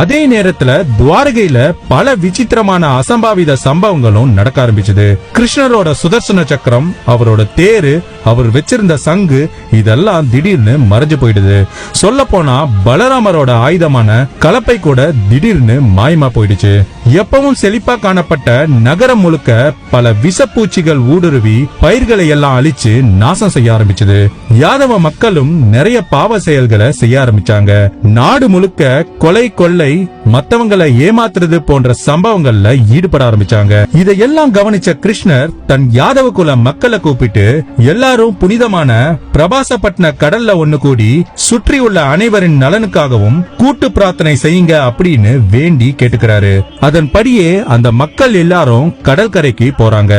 அதே நேரத்துல துவாரகையில பல விசித்திரமான அசம்பாவித சம்பவங்களும் நடக்க ஆரம்பிச்சது. கிருஷ்ணரோட சுதர்சன சக்கரம் அவரோட தேரு அவர் வச்சிருந்த சங்கு இதெல்லாம் திடீர்னு மறைஞ்சு போயிடுது. சொல்ல போனா பலராமரோட ஆயுதமான கலப்பை கூட திடீர்னு மாயமா போயிடுச்சு. எப்பவும் செழிப்பா காணப்பட்ட நகரம் முழுக்க பல விஷப்பூச்சிகள் ஊடுருவி பயிர்களை எல்லாம் அழிச்சு நாசம் செய்ய ஆரம்பிச்சது. யாதவ மக்களும் நிறைய பாவ செயல்களை செய்ய ஆரம்பிச்சாங்க. நாடு முழுக்க கொலை கொள்ளை மத்தவங்களை ஏமாத்துறது போன்ற சம்பவங்கள்ல ஈடுபட ஆரம்பிச்சாங்க. இதையெல்லாம் கவனிச்ச கிருஷ்ணர் தன் யாதவ குல மக்களை கூப்பிட்டு எல்லாரும் புனிதமான பிரபாசப்பட்டின கடல்ல ஒண்ணு கூடி சுற்றி உள்ள அனைவரின் நலனுக்காகவும் கூட்டு பிரார்த்தனை செய்யுங்க அப்படின்னு வேண்டி கேட்டுக்கிறாரு. அதன்படியே அந்த மக்கள் எல்லாரும் கடற்கரைக்கு போறாங்க.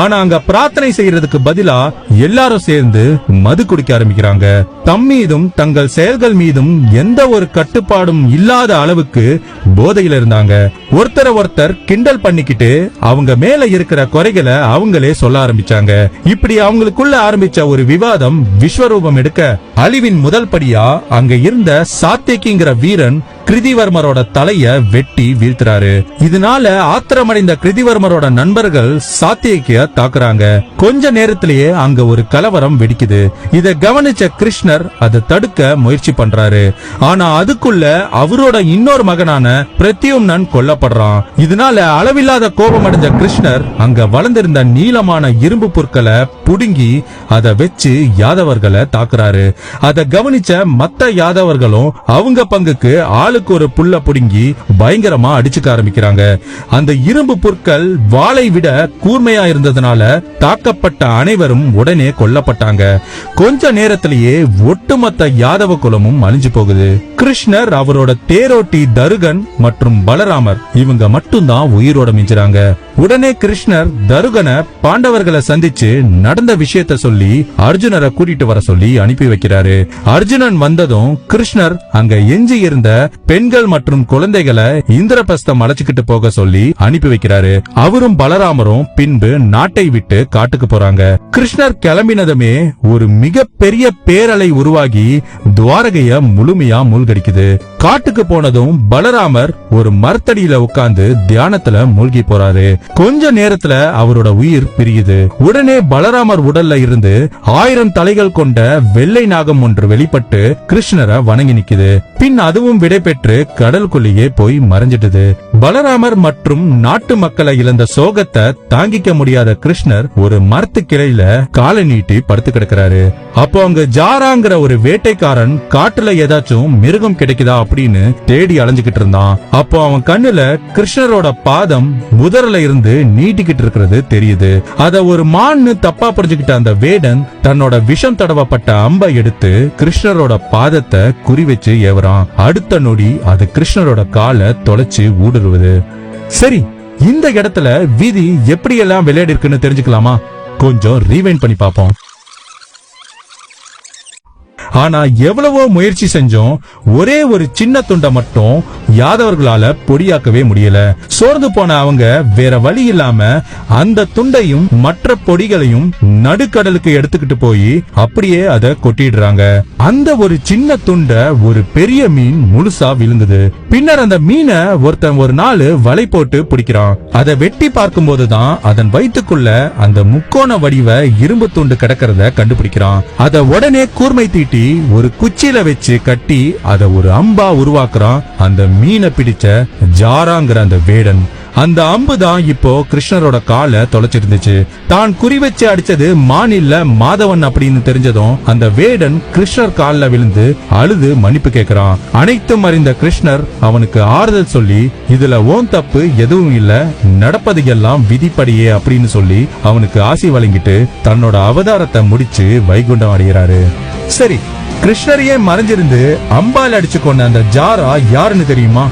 ஆனா அங்க பிரார்த்தனை செய்யறதுக்கு பதிலா எல்லாரும் சேர்ந்து மது குடிக்க ஆரம்பிக்கிறாங்க. தம் மீதும் தங்கள் செயல்கள் மீதும் எந்த ஒரு கட்டுப்பாடும் இல்லாத அளவுக்கு போதையில இருந்தாங்க. ஒருத்தர ஒருத்தர் கிண்டல் பண்ணிக்கிட்டு அவங்க மேல இருக்கிற குறைகளை அவங்களே சொல்ல ஆரம்பிச்சாங்க. இப்படி அவங்களுக்குள்ள ஆரம்பிச்ச ஒரு விவாதம் விஸ்வரூபம் எடுக்க அழிவின் முதல் படியா அங்க இருந்த சாத்தியக்கிங்கிற வீரன் கிருதிவர்மரோட தலைய வெட்டி வீழ்த்துறாரு. இதனால ஆத்திரமடைந்த கிருதிவர்மரோட நண்பர்கள் சாத்தியக்கிய தாக்குறாங்க. கொஞ்ச நேரத்திலேயே அங்க ஒரு கலவரம் வெடிக்குது. இத கவனிச்ச கிருஷ்ணர் அதை தடுக்க முயற்சி பண்றாரு. ஆனா அதுக்குள்ள அவரோட இன்னொரு மகனான பிரத்யும்னன் கொல்லப்படுறான் இதனால அளவில்லாத கோபம் அடைஞ்ச கிருஷ்ணர் அங்க வளர்ந்திருந்த நீளமான இரும்பு பொருட்களை புடுங்கி அதை வச்சு யாதவர்களை தாக்குறாரு. அதை கவனிச்ச மத்த யாதவர்களும் அவங்க பங்குக்கு ஆளுக்கு ஒரு புல்ல புடுங்கி பயங்கரமா அடிச்சுக்க ஆரம்பிக்கிறாங்க. அந்த இரும்பு புற்கள் வாளை விட கூர்மையா இருந்ததுனால தாக்கப்பட்ட அனைவரும் உடனே கொல்லப்பட்டாங்க. கொஞ்ச நேரத்திலேயே ஒட்டுமொத்த யாதவ குலமும் அழிஞ்சு போகுது. கிருஷ்ணர் அவரோட தேரோட்டி தருகன் மற்றும் பலராமர் இவங்க மட்டும்தான் உயிரோட மிஞ்சுறாங்க. உடனே கிருஷ்ணர் தருகனை பாண்டவர்களை சந்திச்சு நடந்த விஷயத்த சொல்லி அர்ஜுனரை கூட்டிட்டு வர சொல்லி அனுப்பி வைக்கிறாரு. அர்ஜுனன் வந்ததும் கிருஷ்ணர் அங்க எஞ்சி இருந்த பெண்கள் மற்றும் குழந்தைகளை இந்திரபஸ்தம் அழைச்சுக்கிட்டு போக சொல்லி அனுப்பி வைக்கிறாரு. அவரும் பலராமரும் பின்பு நாட்டை விட்டு காட்டுக்கு போறாங்க. கிருஷ்ணர் கிளம்பினதுமே ஒரு மிகப்பெரிய பேரலை உருவாகி துவாரகைய முழுமையா மூழ்கடிக்குது. காட்டுக்கு போனதும் பலராமர் ஒரு மரத்தடியில உட்கார்ந்து தியானத்துல மூழ்கி போறாரு. கொஞ்ச நேரத்துல அவரோட உயிர் பிரியுது. உடனே பலராமர் உடல்ல இருந்து ஆயிரம் தலைகள் கொண்ட வெள்ளை நாகம் ஒன்று வெளிப்பட்டு கிருஷ்ணரை வணங்கி நிக்குது. பின் அதுவும் விடைபெற்று கடலுக்குள்ளேயே போய் மறைஞ்சிட்டது. பலராமர் மற்றும் நாட்டு மக்களை இழந்த சோகத்தை தாங்கிக்க முடியாத கிருஷ்ணர் ஒரு மரத்து கிளையில காலை நீட்டி படுத்து கிடக்குறாரு. அப்போ அங்க ஜாராங்கிற ஒரு வேட்டைக்காரன் காட்டுல ஏதாச்சும் மிருகம் கிடைக்குதா அப்படின்னு தேடி அலைஞ்சுகிட்டு இருந்தான். அப்போ அவன் கண்ணுல கிருஷ்ணரோட பாதம் முதல்ல இருந்து நீட்டிக்கிட்டு இருக்கிறது தெரியுது. அத ஒரு மான்னு தப்பா புரிஞ்சுக்கிட்ட அந்த வேடன் தன்னோட விஷம் தடவப்பட்ட அம்பை எடுத்து கிருஷ்ணரோட பாதத்தை குறி வச்சு ஏவறான். அடுத்த நொடி அது கிருஷ்ணரோட காலை தொலைச்சு ஊடுருவுது. சரி இந்த இடத்துல விதி எப்படியெல்லாம் விளையாடி இருக்குன்னு தெரிஞ்சுக்கலாமா? கொஞ்சம் ரீவைண்ட் பண்ணி பார்ப்போம். ஆனா எவ்வளவோ முயற்சி செஞ்சோம் ஒரே ஒரு சின்ன துண்டை மட்டும் யாதவர்களால பொடியாக்கவே முடியல. சோர்ந்து போன அவங்க வேற வழி இல்லாம அந்த துண்டையும் மற்ற பொடிகளையும் நடுக்கடலுக்கு எடுத்துக்கிட்டு போய் அப்படியே அதை கொட்டிடுறாங்க. அந்த ஒரு சின்ன துண்டை ஒரு பெரிய மீன் முழுசா விழுந்தது. பின்னர் அந்த மீனை ஒருத்தன் ஒரு நாள் வலை போட்டு பிடிக்கிறான். அதை வெட்டி பார்க்கும்போதுதான் அதன் வயிற்றுக்குள்ள அந்த முக்கோண வடிவ இரும்பு துண்டு கிடக்கிறத கண்டுபிடிக்கிறான். அதை உடனே கூர்மை தீட்டி ஒரு குச்சியில வச்சு கட்டி அதை ஒரு அம்பா உருவாக்குறான். அந்த மீனை பிடிச்ச ஜாராங்கிற அந்த வேடன். அந்த அம்பு தான் இப்போ கிருஷ்ணரோட காலை தொலைச்சிருந்துச்சு. தான் குறி வச்சு அடிச்சது மாநில மாதவன் அப்படின்னு தெரிஞ்சதும் அந்த வேடன் கிருஷ்ணர் கால்ல விழுந்து அழுது மன்னிப்பு கேட்கிறான் அனைத்தும் அறிந்த கிருஷ்ணர் அவனுக்கு ஆறுதல் சொல்லி இதுல ஓன் தப்பு எதுவும் இல்ல நடப்பது எல்லாம் விதிப்படியே அப்படின்னு சொல்லி அவனுக்கு ஆசி வழங்கிட்டு தன்னோட அவதாரத்தை முடிச்சு வைகுண்டம் அடைகிறாரு. சரி கிருஷ்ணரையே மறைஞ்சிருந்து அம்பால் அடிச்சு கொண்ட அந்த ஜாரா யாருன்னு தெரியுமா?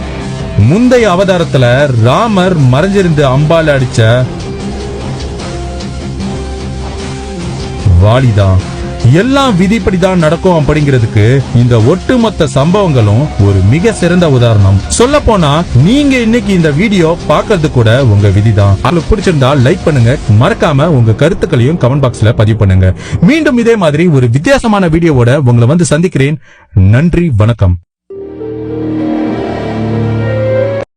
முந்தைய அவதாரத்துல ராமர் மறைஞ்சிருந்து அம்பால் அடிச்ச வாலிதான். எல்லாம் விதிப்படிதான் நடக்கும் அப்படிங்கிறதுக்கு இந்த ஒட்டுமொத்த சம்பவங்களும் ஒரு மிக சிறந்த உதாரணம். சொல்ல போனா நீங்க இன்னைக்கு இந்த வீடியோ பாக்குறது கூட உங்க விதிதான். அது பிடிச்சிருந்தா லைக் பண்ணுங்க. மறக்காம உங்க கருத்துக்களையும் கமெண்ட் பாக்ஸ்ல பதிவு பண்ணுங்க. மீண்டும் இதே மாதிரி ஒரு வித்தியாசமான வீடியோவோட உங்களை வந்து சந்திக்கிறேன். நன்றி வணக்கம்.